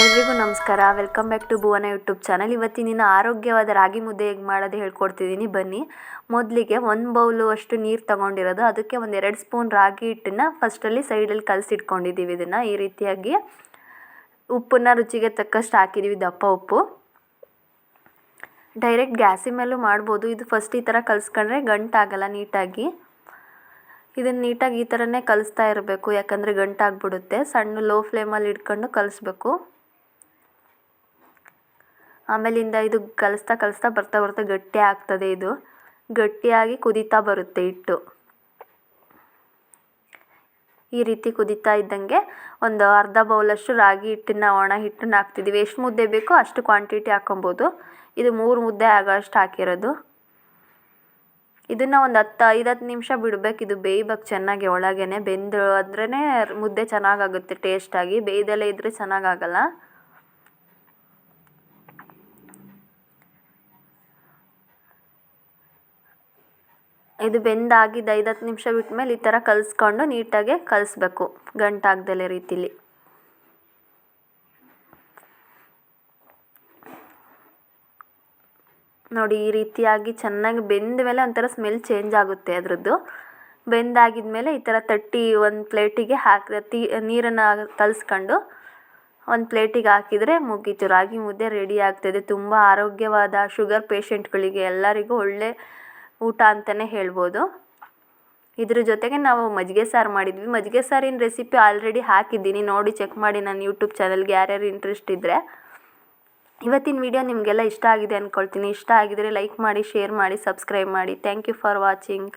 ಎಲ್ರಿಗೂ ನಮಸ್ಕಾರ. Welcome back to Bhuvana YouTube channel ಇವತ್ತಿನ ಆರೋಗ್ಯವಾದ ರಾಗಿ ಮುದ್ದೆ ಹೇಗೆ ಮಾಡೋದು ಹೇಳ್ಕೊಡ್ತಿದ್ದೀನಿ. ಬನ್ನಿ. ಮೊದಲಿಗೆ ಒಂದು ಬೌಲು ಅಷ್ಟು ನೀರು ತಗೊಂಡಿರೋದು. ಅದಕ್ಕೆ ಒಂದು ಎರಡು ಸ್ಪೂನ್ ರಾಗಿ ಹಿಟ್ಟನ್ನು ಫಸ್ಟಲ್ಲಿ ಸೈಡಲ್ಲಿ ಕಲಸಿಟ್ಕೊಂಡಿದ್ದೀವಿ ಇದನ್ನು. ಈ ರೀತಿಯಾಗಿ ಉಪ್ಪನ್ನ ರುಚಿಗೆ ತಕ್ಕಷ್ಟು ಹಾಕಿದ್ದೀವಿ ದಪ್ಪ ಉಪ್ಪು. ಡೈರೆಕ್ಟ್ ಗ್ಯಾಸಿನ ಮೇಲೂ ಮಾಡ್ಬೋದು. ಇದು ಫಸ್ಟ್ ಈ ಥರ ಕಲಿಸ್ಕೊಂಡ್ರೆ ಗಂಟಾಗಲ್ಲ ನೀಟಾಗಿ. ಇದನ್ನು ನೀಟಾಗಿ ಈ ಥರನೇ ಕಲಿಸ್ತಾ ಇರಬೇಕು. ಯಾಕಂದರೆ ಗಂಟಾಗ್ಬಿಡುತ್ತೆ. ಸಣ್ಣ ಲೋ ಫ್ಲೇಮಲ್ಲಿ ಇಟ್ಕೊಂಡು ಕಲಿಸ್ಬೇಕು. ಆಮೇಲಿಂದ ಇದು ಕಲಿಸ್ತಾ ಕಲಿಸ್ತಾ ಬರ್ತಾ ಬರ್ತಾ ಗಟ್ಟಿ ಆಗ್ತದೆ ಇದು. ಗಟ್ಟಿಯಾಗಿ ಕುದೀತಾ ಬರುತ್ತೆ ಹಿಟ್ಟು. ಈ ರೀತಿ ಕುದೀತಾ ಇದ್ದಂಗೆ ಒಂದು ಅರ್ಧ ಬೌಲಷ್ಟು ರಾಗಿ ಹಿಟ್ಟನ್ನ ಒಣ ಹಿಟ್ಟನ್ನ ಹಾಕ್ತಿದ್ದೀವಿ ಎಷ್ಟು ಮುದ್ದೆ ಬೇಕೋ ಅಷ್ಟು ಕ್ವಾಂಟಿಟಿ ಹಾಕೊಬೋದು ಇದು ಮೂರು ಮುದ್ದೆ ಆಗೋ ಅಷ್ಟು ಹಾಕಿರೋದು. ಇದನ್ನು ಒಂದು ಹತ್ತು ಐದು ಹತ್ತು ನಿಮಿಷ ಬಿಡ್ಬೇಕು. ಇದು ಬೇಯ್ಬೇಕು ಚೆನ್ನಾಗಿ ಒಳಗೇನೆ. ಬೆಂದು ಆದ್ರೇ ಮುದ್ದೆ ಚೆನ್ನಾಗಾಗುತ್ತೆ ಟೇಸ್ಟಾಗಿ ಬೇಯ್ದಲ್ಲೇ ಇದ್ದರೆ ಚೆನ್ನಾಗಾಗಲ್ಲ. ಇದು ಬೆಂದಾಗಿದ್ದು ಐದು ಹತ್ತು ನಿಮಿಷ ಬಿಟ್ಮೇಲೆ ಈ ಥರ ಕಲಿಸ್ಕೊಂಡು ನೀಟಾಗೆ ಕಲಿಸ್ಬೇಕು. ಗಂಟಾಗ್ದಲೆ ರೀತಿಲಿ. ನೋಡಿ, ಈ ರೀತಿಯಾಗಿ ಚೆನ್ನಾಗಿ ಬೆಂದ ಮೇಲೆ ಒಂಥರ ಸ್ಮೆಲ್ ಚೇಂಜ್ ಆಗುತ್ತೆ ಅದರದ್ದು. ಬೆಂದಾಗಿದ್ಮೇಲೆ ಈ ಥರ ತಟ್ಟಿ ಒಂದು ಪ್ಲೇಟಿಗೆ ಹಾಕಿ, ತೀ, ನೀರನ್ನು ಕಲಿಸ್ಕೊಂಡು ಒಂದು ಪ್ಲೇಟಿಗೆ ಹಾಕಿದರೆ ಮುಗೀತು ರಾಗಿ ಮುದ್ದೆ ರೆಡಿ ಆಗ್ತದೆ. ತುಂಬ ಆರೋಗ್ಯವಾದ ಶುಗರ್ ಪೇಷೆಂಟ್ಗಳಿಗೆ ಎಲ್ಲರಿಗೂ ಒಳ್ಳೆ ಊಟ ಅಂತಲೇ ಹೇಳ್ಬೋದು. ಇದ್ರ ಜೊತೆಗೆ ನಾವು ಮಜ್ಜಿಗೆ ಸಾರು ಮಾಡಿದ್ವಿ. ಮಜ್ಜಿಗೆ ಸಾರಿನ ರೆಸಿಪಿ ಆಲ್ರೆಡಿ ಹಾಕಿದ್ದೀನಿ. ನೋಡಿ ಚೆಕ್ ಮಾಡಿ ನನ್ನ ಯೂಟ್ಯೂಬ್ ಚಾನಲ್ಗೆ ಯಾರ್ಯಾರು ಇಂಟ್ರೆಸ್ಟ್ ಇದ್ದರೆ ಇವತ್ತಿನ ವಿಡಿಯೋ ನಿಮಗೆಲ್ಲ ಇಷ್ಟ ಆಗಿದೆ ಅಂದ್ಕೊಳ್ತೀನಿ ಇಷ್ಟ ಆಗಿದರೆ ಲೈಕ್ ಮಾಡಿ ಶೇರ್ ಮಾಡಿ ಸಬ್ಸ್ಕ್ರೈಬ್ ಮಾಡಿ. Thank you for watching